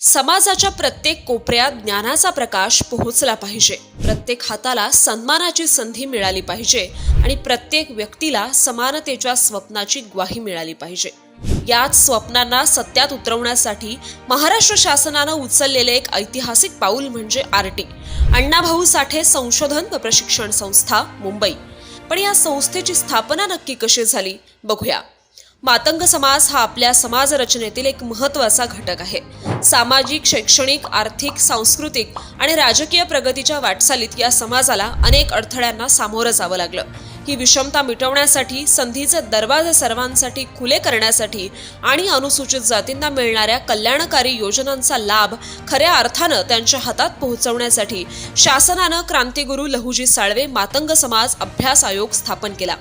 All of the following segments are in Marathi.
समाजाच्या प्रत्येक कोपऱ्यात ज्ञानाचा प्रकाश पोहोचला पाहिजे. प्रत्येक हाताला सन्मानाची संधी मिळाली पाहिजे आणि प्रत्येक व्यक्तीला समानतेच्या स्वप्नाची ग्वाही मिळाली पाहिजे. याच स्वप्नांना सत्यात उतरवण्यासाठी महाराष्ट्र शासनानं उचललेले एक ऐतिहासिक पाऊल म्हणजे आरटी अण्णाभाऊ साठे संशोधन व प्रशिक्षण संस्था मुंबई. पण या संस्थेची स्थापना नक्की कशी झाली? बघूया. मातंग समाज हा आपल्या समाज रचनेतील एक महत्त्वाचा घटक आहे. सामाजिक शैक्षणिक आर्थिक सांस्कृतिक आणि राजकीय प्रगतीच्या वाटचालीत या समाजाला अनेक अडथळ्यांना सामोरं जावं लागलं. ही विषमता मिटवण्यासाठी संधीचे दरवाजे सर्वांसाठी खुले करण्यासाठी आणि अनुसूचित जातींना मिळणाऱ्या कल्याणकारी योजनांचा लाभ खऱ्या अर्थानं त्यांच्या हातात पोहोचवण्यासाठी शासनानं क्रांतिगुरू लहुजी साळवे मातंग समाज अभ्यास आयोग स्थापन केला.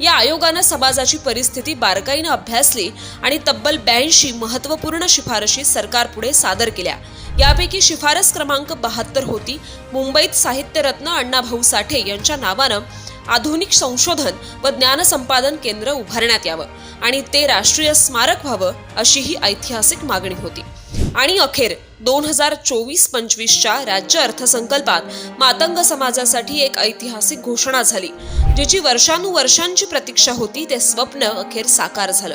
या आयोगानं समाजाची परिस्थिती बारकाईनं अभ्यासली आणि तब्बल ब्याऐंशी महत्त्वपूर्ण शिफारशी सरकारपुढे सादर केल्या. यापैकी शिफारस क्रमांक बहात्तर होती. मुंबईत साहित्यरत्न अण्णाभाऊ साठे यांच्या नावानं आधुनिक संशोधन व ज्ञानसंपादन केंद्र उभारण्यात यावं आणि ते राष्ट्रीय स्मारक व्हावं अशी ही ऐतिहासिक मागणी होती. आणि अखेर दोन हजार चोवीस पंचवीसच्या राज्य अर्थसंकल्पात मातंग समाजासाठी एक ऐतिहासिक घोषणा झाली जिची वर्षानुवर्षांची प्रतीक्षा होती ते स्वप्न अखेर साकार झालं.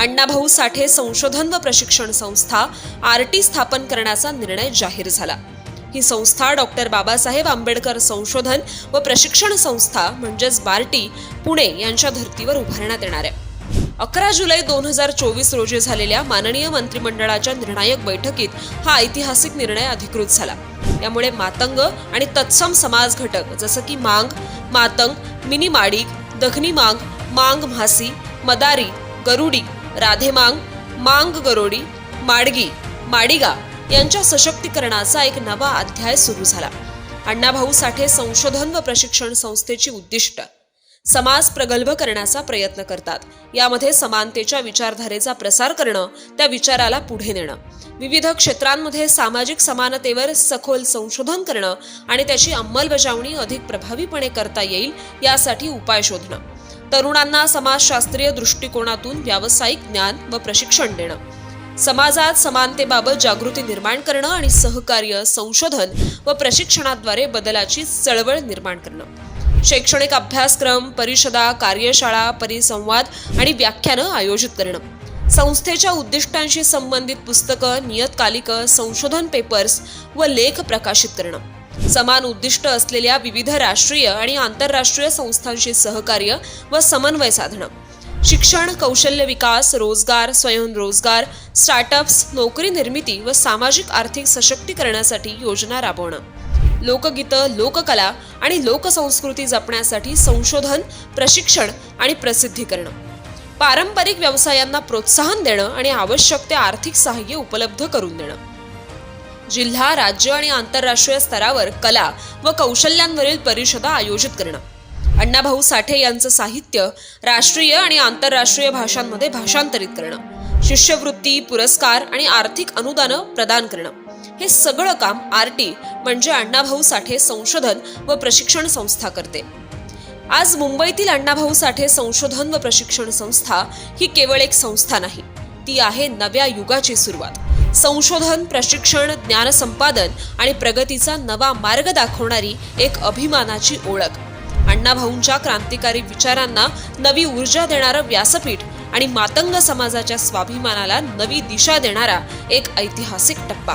अण्णाभाऊ साठे संशोधन व प्रशिक्षण संस्था आर टी स्थापन करण्याचा निर्णय जाहीर झाला. ही संस्था डॉक्टर बाबासाहेब आंबेडकर संशोधन व प्रशिक्षण संस्था म्हणजेच बार्टी पुणे यांच्या धर्तीवर उभारण्यात येणार आहे. अकरा जुलै दोन हजार चोवीस रोजी झालेल्या माननीय मंत्रिमंडळाच्या निर्णायक बैठकीत हा ऐतिहासिक निर्णय अधिकृत झाला. यामुळे मातंग आणि तत्सम समाज घटक जसं की मांग मातंग मिनी माडिक दखनी मांग मांग म्हासी मदारी गरुडी राधेमांग मांग गरोडी माडगी माडिगा यांच्या सशक्तीकरणाचा एक नवा अध्याय सुरू झाला. अण्णाभाऊ साठे संशोधन व प्रशिक्षण संस्थेची उद्दिष्ट समाज प्रगल्भ करण्याचा प्रयत्न करतात. यामध्ये समानतेच्या विचारधारेचा प्रसार करणं त्या विचाराला पुढे नेणं. विविध क्षेत्रांमध्ये सामाजिक समानतेवर सखोल संशोधन करणं आणि त्याची अंमलबजावणी अधिक प्रभावीपणे करता येईल यासाठी उपाय शोधणं. तरुणांना समाजशास्त्रीय दृष्टिकोनातून व्यावसायिक ज्ञान व प्रशिक्षण देणं. समाजात समानतेबाबत जागृती निर्माण करणं आणि सहकार्य संशोधन व प्रशिक्षणाद्वारे बदलाची चळवळ निर्माण करणं. शैक्षणिक अभ्यासक्रम परिषदा कार्यशाळा परिसंवाद आणि व्याख्यानं आयोजित करणं. संस्थेच्या उद्दिष्टांशी संबंधित पुस्तकं नियतकालिकं संशोधन पेपर्स व लेख प्रकाशित करणं. समान उद्दिष्ट असलेल्या विविध राष्ट्रीय आणि आंतरराष्ट्रीय संस्थांशी सहकार्य व समन्वय साधणं. शिक्षण कौशल्य विकास रोजगार स्वयंरोजगार स्टार्टअप्स नोकरी निर्मिती व सामाजिक आर्थिक सशक्तीकरणासाठी योजना राबवणं. लोकगीतं लोककला आणि लोकसंस्कृती जपण्यासाठी संशोधन प्रशिक्षण आणि प्रसिद्धी करणं पारंपरिक व्यवसायांना प्रोत्साहन देणं आणि आवश्यक ते आर्थिक सहाय्य उपलब्ध करून देणं. जिल्हा राज्य आणि आंतरराष्ट्रीय स्तरावर कला व कौशल्यांवरील परिषदा आयोजित करणं. अण्णाभाऊ साठे यांचं साहित्य राष्ट्रीय आणि आंतरराष्ट्रीय भाषांमध्ये भाषांतरित करणं. शिष्यवृत्ती पुरस्कार आणि आर्थिक अनुदानं प्रदान करणं. हे सगळं काम आर टी म्हणजे अण्णाभाऊ साठे संशोधन व प्रशिक्षण संस्था करते. आज मुंबईतील अण्णाभाऊ साठे संशोधन व प्रशिक्षण संस्था ही केवळ एक संस्था नाही ती आहे नव्या युगाची सुरुवात. संशोधन प्रशिक्षण ज्ञानसंपादन आणि प्रगतीचा नवा मार्ग दाखवणारी एक अभिमानाची ओळख. अण्णाभाऊंच्या क्रांतिकारी विचारांना नवी ऊर्जा देणारं व्यासपीठ आणि मातंग समाजाच्या स्वाभिमानाला नवी दिशा देणारा एक ऐतिहासिक टप्पा.